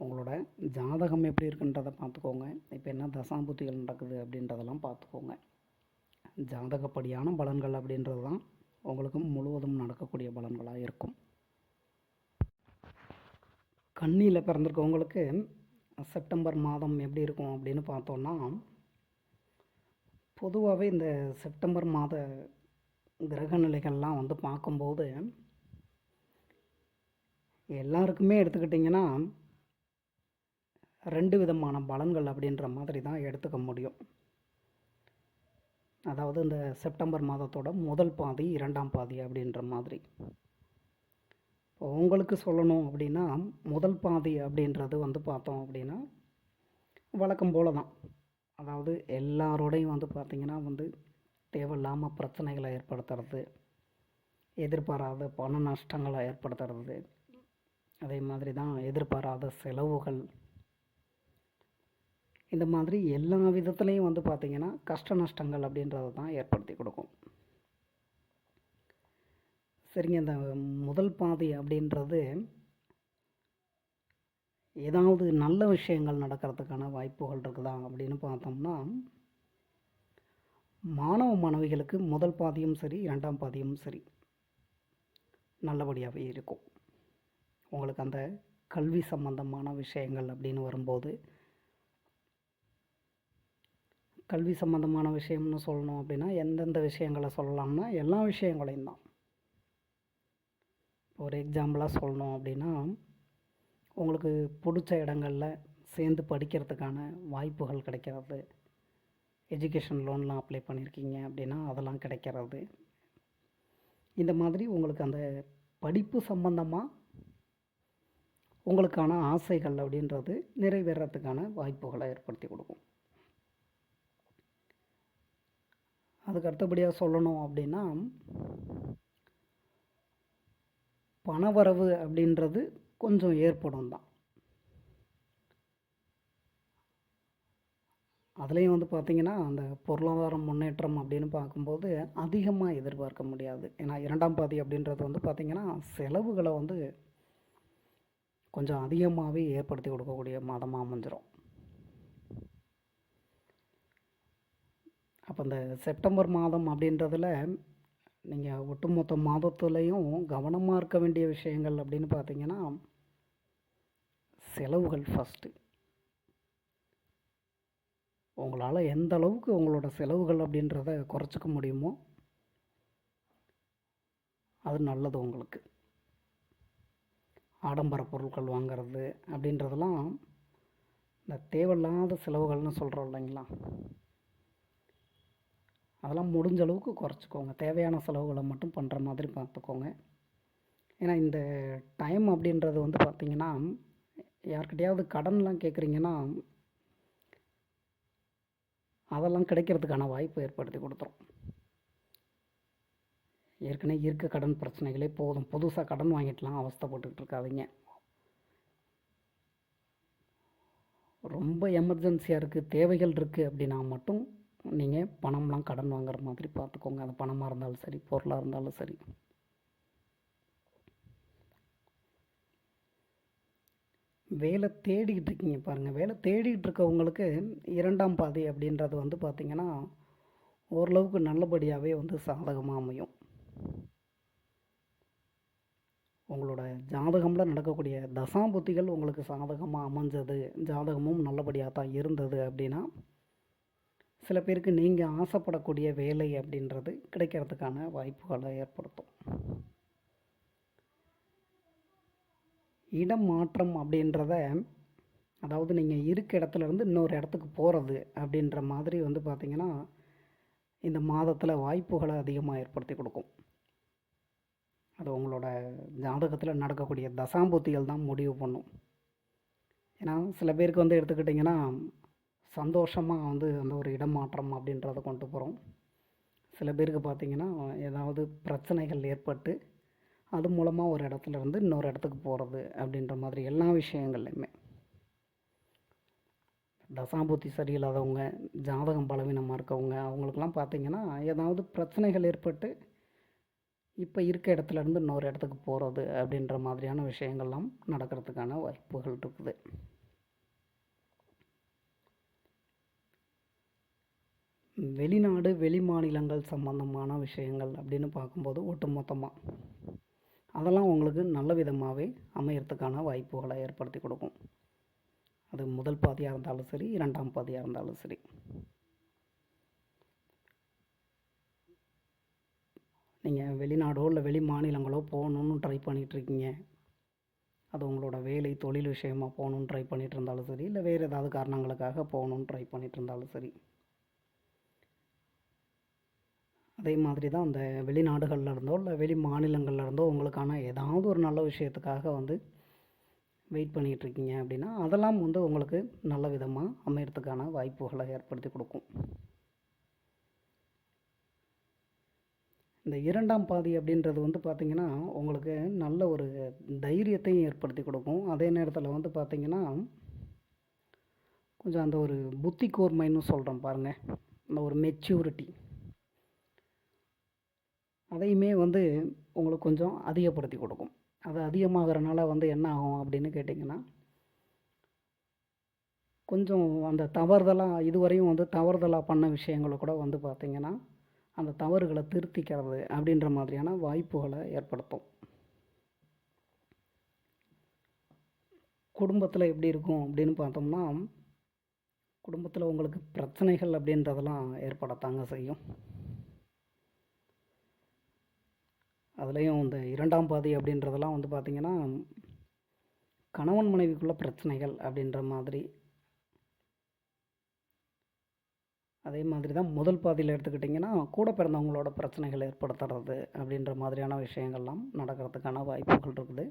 உங்களோட ஜாதகம் எப்படி இருக்குன்றதை பார்த்துக்கோங்க. இப்போ என்ன தசாம்புத்திகள் நடக்குது அப்படின்றதெல்லாம் பார்த்துக்கோங்க. ஜாதகப்படியான பலன்கள் அப்படின்றது தான் உங்களுக்கும் முழுவதும் நடக்கக்கூடிய பலன்களாக இருக்கும். கண்ணியில் பிறந்திருக்கவங்களுக்கு செப்டம்பர் மாதம் எப்படி இருக்கும் அப்படின்னு பார்த்தோன்னா பொதுவாகவே இந்த செப்டம்பர் மாத கிரக நிலைகள்லாம் வந்து பார்க்கும்போது எல்லாருக்குமே எடுத்துக்கிட்டிங்கன்னா ரெண்டு விதமான பலன்கள் அப்படின்ற மாதிரி தான் எடுத்துக்க முடியும். அதாவது இந்த செப்டம்பர் மாதத்தோட முதல் பாதி இரண்டாம் பாதி அப்படின்ற மாதிரி. இப்போ உங்களுக்கு சொல்லணும் அப்படின்னா முதல் பாதி அப்படின்றது வந்து பார்த்தோம் அப்படின்னா வழக்கம் போல தான். அதாவது எல்லாரோடையும் வந்து பார்த்திங்கன்னா வந்து தேவையில்லாமல் பிரச்சனைகளை ஏற்படுத்துறது எதிர்பாராத பண நஷ்டங்களை ஏற்படுத்துறது அதே மாதிரி தான் எதிர்பாராத செலவுகள் இந்த மாதிரி எல்லா விதத்துலேயும் வந்து பார்த்திங்கன்னா கஷ்ட நஷ்டங்கள் அப்படின்றத தான் ஏற்படுத்தி கொடுக்கும். சரிங்க இந்த முதல் பாதை அப்படின்றது ஏதாவது நல்ல விஷயங்கள் நடக்கிறதுக்கான வாய்ப்புகள் இருக்குதா அப்படின்னு பார்த்தோம்னா மாணவ மாணவிகளுக்கு முதல் பாதியும் சரி இரண்டாம் பாதியும் சரி நல்லபடியாகவே இருக்கும். உங்களுக்கு அந்த கல்வி சம்பந்தமான விஷயங்கள் அப்படின்னு வரும்போது கல்வி சம்மந்தமான விஷயம்னு சொல்லணும் அப்படின்னா எந்தெந்த விஷயங்களை சொல்லலாம்னா எல்லா விஷயங்களையும் தான். ஒரு எக்ஸாம்பிளாக சொல்லணும் அப்படின்னா உங்களுக்கு பிடிச்ச இடங்களில் சேர்ந்து படிக்கிறதுக்கான வாய்ப்புகள் கிடைக்கிறது. எஜுகேஷன் லோன்லாம் அப்ளை பண்ணியிருக்கீங்க அப்படின்னா அதெல்லாம் கிடைக்கிறது. இந்த மாதிரி உங்களுக்கு அந்த படிப்பு சம்பந்தமாக உங்களுக்கான ஆசைகள் அப்படின்றது நிறைவேறத்துக்கான வாய்ப்புகளை ஏற்படுத்தி கொடுக்கும். அதுக்கு அடுத்தபடியாக சொல்லணும் அப்படின்னா பணவரவு அப்படின்றது கொஞ்சம் ஏற்படும் தான். அதுலேயும் வந்து பார்த்திங்கன்னா அந்த பொருளாதார முன்னேற்றம் அப்படின்னு பார்க்கும்போது அதிகமாக எதிர்பார்க்க முடியாது. ஏன்னா இரண்டாம் பாதி அப்படின்றது வந்து பார்த்திங்கன்னா செலவுகளை வந்து கொஞ்சம் அதிகமாகவே ஏற்படுத்தி கொடுக்கக்கூடிய மாதமாக அமைஞ்சிரும். அப்போ இந்த செப்டம்பர் மாதம் அப்படின்றதில் நீங்கள் ஒட்டுமொத்த மாதத்துலேயும் கவனமாக இருக்க வேண்டிய விஷயங்கள் அப்படின்னு பார்த்தீங்கன்னா செலவுகள் ஃபஸ்ட்டு உங்களால் எந்த அளவுக்கு உங்களோட செலவுகள் அப்படின்றத குறைச்சிக்க முடியுமோ அது நல்லது உங்களுக்கு. ஆடம்பர பொருட்கள் வாங்கிறது அப்படின்றதெல்லாம் இந்த தேவையில்லாத செலவுகள்னு சொல்கிறோம் இல்லைங்களா? அதெல்லாம் முடிஞ்ச அளவுக்கு குறைச்சிக்கோங்க. தேவையான செலவுகளை மட்டும் பண்ணுற மாதிரி பார்த்துக்கோங்க. ஏன்னா இந்த டைம் அப்படின்றது வந்து பார்த்திங்கன்னா யார்கிட்டையாவது கடன்லாம் கேட்குறீங்கன்னா அதெல்லாம் கிடைக்கிறதுக்கான வாய்ப்பு ஏற்படுத்தி கொடுத்துரும். ஏற்கனவே இருக்க கடன் பிரச்சனைகளே போதும். புதுசாக கடன் வாங்கிட்டுலாம் அவஸ்தப்பட்டுக்கிட்டு இருக்காதீங்க. ரொம்ப எமர்ஜென்சியாக இருக்குது தேவைகள் இருக்குது அப்படின்னா மட்டும் நீங்கள் பணம்லாம் கடன் வாங்குற மாதிரி பார்த்துக்கோங்க. அது பணமாக இருந்தாலும் சரி பொருளாக இருந்தாலும் சரி. வேலை தேடிக்கிட்டு இருக்கீங்க பாருங்கள் வேலை தேடிக்கிட்டு இருக்கவங்களுக்கு இரண்டாம் பாதி அப்படின்றது வந்து பார்த்திங்கன்னா ஓரளவுக்கு நல்லபடியாகவே வந்து சாதகமாக அமையும். உங்களோட ஜாதகமில் நடக்கக்கூடிய தசாபுத்திகள் உங்களுக்கு சாதகமாக அமைஞ்சது ஜாதகமும் நல்லபடியாக தான் இருந்தது அப்படின்னா சில பேருக்கு நீங்கள் ஆசைப்படக்கூடிய வேலை அப்படின்றது கிடைக்கிறதுக்கான வாய்ப்புகளை ஏற்படுத்தும். இடம் மாற்றம் அப்படின்றத அதாவது நீங்கள் இருக்க இடத்துலேருந்து இன்னொரு இடத்துக்கு போகிறது அப்படின்ற மாதிரி வந்து பார்த்திங்கன்னா இந்த மாதத்தில் வாய்ப்புகளை அதிகமாக ஏற்படுத்தி கொடுக்கும். அது உங்களோட ஜாதகத்தில் நடக்கக்கூடிய தசாம்புத்திகள் தான் முடிவு பண்ணும். ஏன்னா சில பேருக்கு வந்து எடுத்துக்கிட்டிங்கன்னா சந்தோஷமாக வந்து அந்த ஒரு இடமாற்றம் அப்படின்றத கொண்டு போகிறோம் சில பேருக்கு பார்த்திங்கன்னா ஏதாவது பிரச்சனைகள் ஏற்பட்டு அது மூலமாக ஒரு இடத்துல இருந்து இன்னொரு இடத்துக்கு போகிறது அப்படின்ற மாதிரி எல்லா விஷயங்கள்லையுமே. தசாபுத்தி சரியில்லாதவங்க ஜாதகம் பலவீனமாக இருக்கவங்க அவங்களுக்கெல்லாம் பார்த்திங்கன்னா ஏதாவது பிரச்சனைகள் ஏற்பட்டு இப்போ இருக்க இடத்துல இருந்து இன்னொரு இடத்துக்கு போகிறது அப்படின்ற மாதிரியான விஷயங்கள்லாம் நடக்கிறதுக்கான வாய்ப்புகள் இருக்குது. வெளிநாடு வெளி மாநிலங்கள் சம்பந்தமான விஷயங்கள் அப்படின்னு பார்க்கும்போது ஒட்டுமொத்தமாக அதெல்லாம் உங்களுக்கு நல்ல விதமாகவே அமையறதுக்கான வாய்ப்புகளை ஏற்படுத்தி கொடுக்கும். அது முதல் பாதியாக இருந்தாலும் சரி இரண்டாம் பாதியாக இருந்தாலும் சரி. நீங்கள் வெளிநாடோ இல்லை வெளி மாநிலங்களோ போகணுன்னு ட்ரை பண்ணிகிட்ருக்கீங்க அது உங்களோட வேலை தொழில் விஷயமாக போகணுன்னு ட்ரை பண்ணிகிட்டு இருந்தாலும் சரி இல்லை வேறு ஏதாவது காரணங்களுக்காக போகணுன்னு ட்ரை பண்ணிகிட்டு இருந்தாலும் சரி. அதே மாதிரி தான் அந்த வெளிநாடுகளில் இருந்தோ இல்லை வெளி மாநிலங்களில் இருந்தோ உங்களுக்கான ஏதாவது ஒரு நல்ல விஷயத்துக்காக வந்து வெயிட் பண்ணிகிட்ருக்கீங்க அப்படின்னா அதெல்லாம் வந்து உங்களுக்கு நல்ல விதமாக அமையறதுக்கான வாய்ப்புகளை ஏற்படுத்தி கொடுக்கும். இந்த இரண்டாம் பாதி அப்படின்றது வந்து பார்த்திங்கன்னா உங்களுக்கு நல்ல ஒரு தைரியத்தையும் ஏற்படுத்தி கொடுக்கும். அதே நேரத்தில் வந்து பார்த்திங்கன்னா கொஞ்சம் அந்த ஒரு புத்தி கூர்மைன்னு சொல்கிறோம் பாருங்கள் அந்த ஒரு மெச்சூரிட்டி அதையுமே வந்து உங்களுக்கு கொஞ்சம் அதிகப்படுத்தி கொடுக்கும். அது அதிகமாகறனால வந்து என்ன ஆகும் அப்படின்னு கேட்டிங்கன்னா கொஞ்சம் அந்த தவறுதலாக இதுவரையும் வந்து தவறுதலாக பண்ண விஷயங்களை கூட வந்து பார்த்திங்கன்னா அந்த தவறுகளை திருத்திக்கிறது அப்படின்ற மாதிரியான வாய்ப்புகளை ஏற்படுத்தும். குடும்பத்தில் எப்படி இருக்கும் அப்படின்னு பார்த்தோம்னா குடும்பத்தில் உங்களுக்கு பிரச்சனைகள் அப்படின்றதெல்லாம் ஏற்படத்தாங்க செய்யும். அதுலேயும் இந்த இரண்டாம் பாதி அப்படின்றதெல்லாம் வந்து பார்த்திங்கன்னா கணவன் மனைவிக்குள்ள பிரச்சனைகள் அப்படின்ற மாதிரி. அதே மாதிரி தான் முதல் பாதியில் எடுத்துக்கிட்டிங்கன்னா கூட பிறந்தவங்களோட பிரச்சனைகள் ஏற்படுத்துறது அப்படின்ற மாதிரியான விஷயங்கள்லாம் நடக்கிறதுக்கான வாய்ப்புகள் இருக்குது.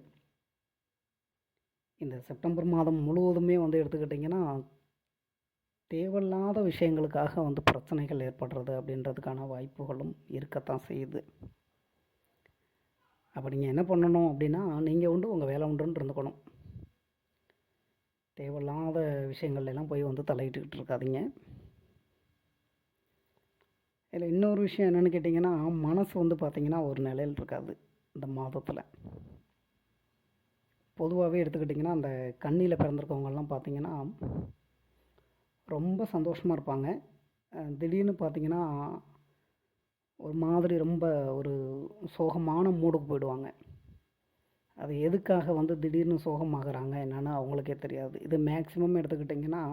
இந்த செப்டம்பர் மாதம் முழுவதுமே வந்து எடுத்துக்கிட்டிங்கன்னா தேவையில்லாத விஷயங்களுக்காக வந்து பிரச்சனைகள் ஏற்படுறது அப்படின்றதுக்கான வாய்ப்புகளும் இருக்கத்தான் செய்யுது. அப்போ நீங்கள் என்ன பண்ணணும் அப்படின்னா நீங்கள் உண்டு உங்கள் வேலை உண்டுன்னு இருந்துக்கணும். தேவையில்லாத விஷயங்கள்லாம் போய் வந்து தலையிட்டுக்கிட்டு இருக்காதீங்க. இதில் இன்னொரு விஷயம் என்னென்னு கேட்டிங்கன்னா மனசு வந்து பார்த்திங்கன்னா ஒரு நிலையில் இருக்காது இந்த மாதத்தில். பொதுவாகவே எடுத்துக்கிட்டிங்கன்னா அந்த கண்ணியில் பிறந்திருக்கவங்கெல்லாம் பார்த்திங்கன்னா ரொம்ப சந்தோஷமாக இருப்பாங்க. திடீர்னு பார்த்திங்கன்னா ஒரு மாதிரி ரொம்ப ஒரு சோகமான மூடுக்கு போயிடுவாங்க. அது எதுக்காக வந்து திடீர்னு சோகமாகறாங்க என்னென்னு அவங்களுக்கே தெரியாது. இது மேக்ஸிமம் எடுத்துக்கிட்டிங்கன்னா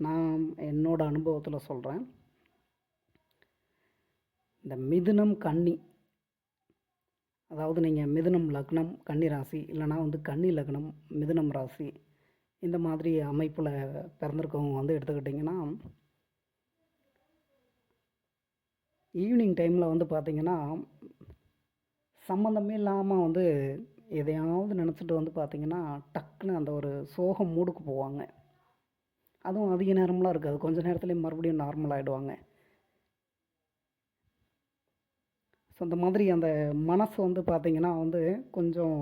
நான் என்னோடய அனுபவத்தில் சொல்கிறேன் இந்த மிதுனம் கன்னி அதாவது நீங்கள் மிதுனம் லக்னம் கன்னி ராசி இல்லைனா வந்து கன்னி லக்னம் மிதுனம் ராசி இந்த மாதிரி அமைப்பில் பிறந்திருக்கவங்க வந்து எடுத்துக்கிட்டிங்கன்னா ஈவினிங் டைமில் வந்து பார்த்திங்கன்னா சம்மந்தமே இல்லாமல் வந்து எதையாவது நினச்சிட்டு வந்து பார்த்திங்கன்னா டக்குன்னு அந்த ஒரு சோகம் மூடுக்கு போவாங்க. அதுவும் அதிக நேரம்லாம் இருக்காது. கொஞ்ச நேரத்துலேயே மறுபடியும் நார்மல் ஆகிடுவாங்க ஸோ அந்த மாதிரி அந்த மனசு வந்து பார்த்திங்கன்னா வந்து கொஞ்சம்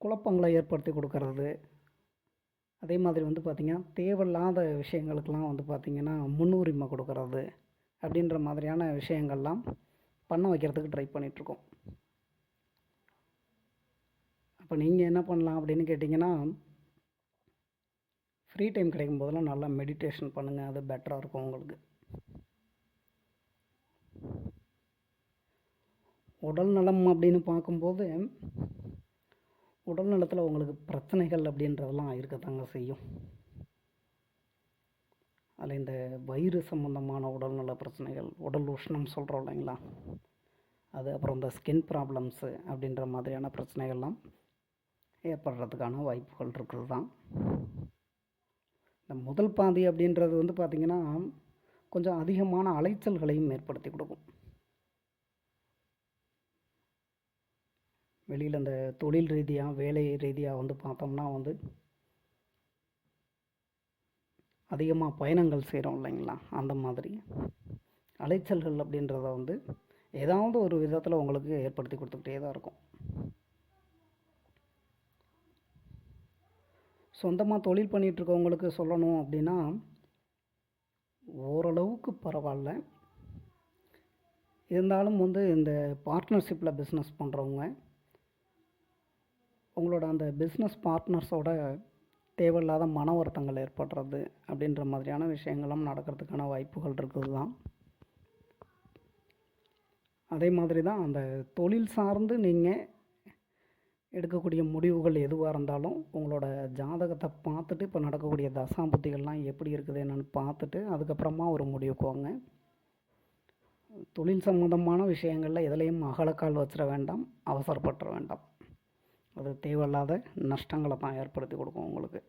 குழப்பங்களை ஏற்படுத்தி கொடுக்கறது அதே மாதிரி வந்து பார்த்திங்கன்னா தேவையில்லாத விஷயங்களுக்கெல்லாம் வந்து பார்த்திங்கன்னா முன்னுரிமை கொடுக்கறது அப்படின்ற மாதிரியான விஷயங்கள்லாம் பண்ண வைக்கிறதுக்கு ட்ரை பண்ணிகிட்ருக்கோம் அப்போ நீங்கள் என்ன பண்ணலாம் அப்படின்னு கேட்டிங்கன்னா ஃப்ரீ டைம் கிடைக்கும் போதெல்லாம் நல்லா மெடிடேஷன் பண்ணுங்கள் அது பெட்டராக இருக்கும் உங்களுக்கு. உடல் நலம் அப்படின்னு பார்க்கும்போது உடல் நலத்தில் உங்களுக்கு பிரச்சனைகள் அப்படின்றதெல்லாம் இருக்கத்தாங்க செய்யும். அதில் இந்த வயிறு சம்மந்தமான உடல்நல பிரச்சனைகள் உடல் உஷ்ணம் சொல்கிறோம் இல்லைங்களா? அது அப்புறம் இந்த ஸ்கின் ப்ராப்ளம்ஸு அப்படின்ற மாதிரியான பிரச்சனைகள்லாம் ஏற்படுறதுக்கான வாய்ப்புகள் இருக்கிறது தான் இந்த முதல் பாதி அப்படின்றது வந்து பார்த்திங்கன்னா கொஞ்சம் அதிகமான அலைச்சல்களையும் ஏற்படுத்தி கொடுக்கும். வெளியில் இந்த தொழில் ரீதியாக வேலை ரீதியாக வந்து பார்த்தோம்னா வந்து அதிகமாக பயணங்கள் செய்கிறோம் இல்லைங்களா? அந்த மாதிரி. அலைச்சல்கள் அப்படின்றத வந்து ஏதாவது ஒரு விதத்தில் உங்களுக்கு ஏற்படுத்தி கொடுத்துக்கிட்டே தான் இருக்கும். சொந்தமாக தொழில் பண்ணிகிட்ருக்கவங்களுக்கு சொல்லணும் அப்படின்னா ஓரளவுக்கு பரவாயில்ல. இருந்தாலும் வந்து இந்த பார்ட்னர்ஷிப்பில் பிஸ்னஸ் பண்ணுறவங்க உங்களோட அந்த பிஸ்னஸ் பார்ட்னர்ஸோட தேவையில்லாத மன வருத்தங்கள் ஏற்படுறது அப்படின்ற மாதிரியான விஷயங்களும் நடக்கிறதுக்கான வாய்ப்புகள் இருக்குது தான். அதே மாதிரி தான் அந்த தொழில் சார்ந்து நீங்கள் எடுக்கக்கூடிய முடிவுகள் எதுவாக இருந்தாலும் உங்களோட ஜாதகத்தை பார்த்துட்டு இப்போ நடக்கக்கூடிய தசாபுத்திகள்லாம் எப்படி இருக்குது என்னென்னு பார்த்துட்டு அதுக்கப்புறமா ஒரு முடிவுக்கு வாங்க. தொழில் சம்மந்தமான விஷயங்களில் எதுலேயும் அகலக்கால் வச்சிட வேண்டாம் அவசரப்பட்டுற வேண்டாம். அது தேவையில்லாத நஷ்டங்களை தான் ஏற்படுத்தி கொடுக்கும் உங்களுக்கு.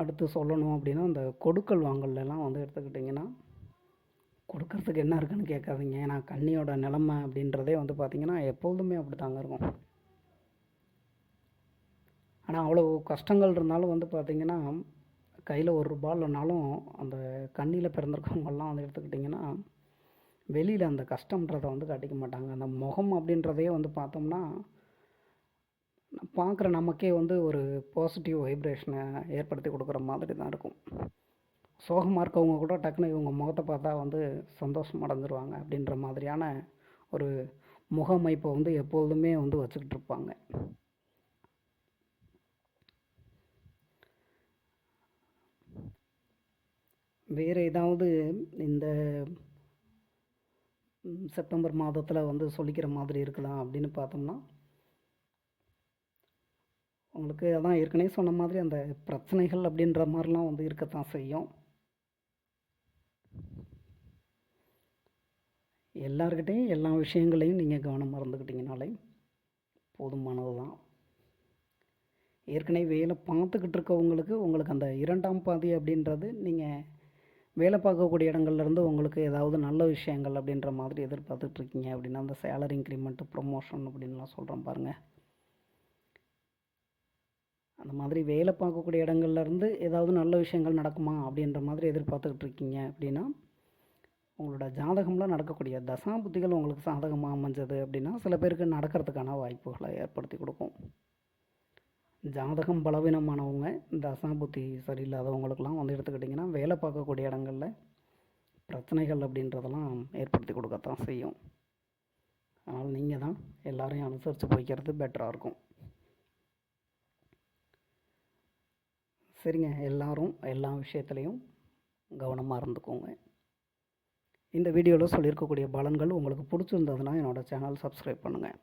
அடுத்து சொல்லணும் அப்படின்னா இந்த கொடுக்கல் வாங்கல்லாம் வந்து எடுத்துக்கிட்டிங்கன்னா கொடுக்கறதுக்கு என்ன இருக்குன்னு கேட்காதீங்க. ஏன்னா கண்ணியோட நிலமை அப்படின்றதே வந்து பார்த்திங்கன்னா எப்பொழுதுமே அப்படி தாங்க இருக்கும். ஆனால் அவ்வளோ கஷ்டங்கள் இருந்தாலும் வந்து பார்த்திங்கன்னா கையில் ஒரு ரூபா இல்லைனாலும் அந்த கண்ணியில் பிறந்திருக்கவங்கெல்லாம் வந்து எடுத்துக்கிட்டிங்கன்னா வெளியில் அந்த கஷ்டம்ன்றத வந்து காட்டிக்க மாட்டாங்க. அந்த முகம் அப்படின்றதையே வந்து பார்த்தோம்னா பார்க்குற நமக்கே வந்து ஒரு பாசிட்டிவ் வைப்ரேஷனை ஏற்படுத்தி கொடுக்குற மாதிரி தான் இருக்கும். சோகமாக இருக்கவங்க கூட டக்குன்னு இவங்க முகத்தை பார்த்தா வந்து சந்தோஷம் அடைஞ்சிருவாங்க அப்படின்ற மாதிரியான ஒரு முகமைப்பை வந்து எப்பொழுதுமே வந்து வச்சுக்கிட்டு இருப்பாங்க. வேறு ஏதாவது இந்த செப்டம்பர் மாதத்தில் வந்து சொல்லிக்கிற மாதிரி இருக்கலாம் அப்படின்னு பார்த்தோம்னா உங்களுக்கு அதான் ஏற்கனவே சொன்ன மாதிரி அந்த பிரச்சனைகள் அப்படின்ற மாதிரிலாம் வந்து இருக்கத்தான் செய்யும். எல்லாருக்கிட்டையும் எல்லா விஷயங்களையும் நீங்கள் கவனம் மறந்துக்கிட்டீங்கனாலே போதுமானது தான் ஏற்கனவே வேலை பார்த்துக்கிட்டு இருக்கவங்களுக்கு உங்களுக்கு அந்த இரண்டாம் பாதி அப்படின்றது நீங்கள் வேலை பார்க்கக்கூடிய இடங்கள்லேருந்து உங்களுக்கு ஏதாவது நல்ல விஷயங்கள் அப்படின்ற மாதிரி எதிர்பார்த்துட்ருக்கீங்க அப்படின்னா அந்த சேலரி இன்க்ரிமெண்ட்டு ப்ரொமோஷன் அப்படின்லாம் சொல்கிறோம் பாருங்கள் அந்த மாதிரி வேலை பார்க்கக்கூடிய இடங்கள்லேருந்து ஏதாவது நல்ல விஷயங்கள் நடக்குமா அப்படின்ற மாதிரி எதிர்பார்த்துக்கிட்டு இருக்கீங்க அப்படின்னா உங்களோட ஜாதகம்லாம் நடக்கக்கூடிய தசாபுத்திகள் உங்களுக்கு சாதகமாக அமைஞ்சது அப்படின்னா சில பேருக்கு நடக்கிறதுக்கான வாய்ப்புகளை ஏற்படுத்தி கொடுக்கும். ஜாதகம் பலவீனமானவங்க தசாபுத்தி சரியில்லாதவங்களுக்கெல்லாம் வந்து எடுத்துக்கிட்டிங்கன்னா வேலை பார்க்கக்கூடிய இடங்களில் பிரச்சனைகள் அப்படின்றதெல்லாம் ஏற்படுத்தி கொடுக்கத்தான் செய்யும். அதனால் நீங்கள் தான் எல்லாரையும் அனுசரித்து போய்க்கிறது பெட்டராக இருக்கும். சரிங்க எல்லாரும் எல்லா விஷயத்துலேயும் கவனமாக இருந்துக்கோங்க. இந்த வீடியோவில் சொல்லியிருக்கக்கூடிய பலன்கள் உங்களுக்கு பிடிச்சிருந்ததுன்னா என்னோடய சேனல் சப்ஸ்கிரைப் பண்ணுங்கள்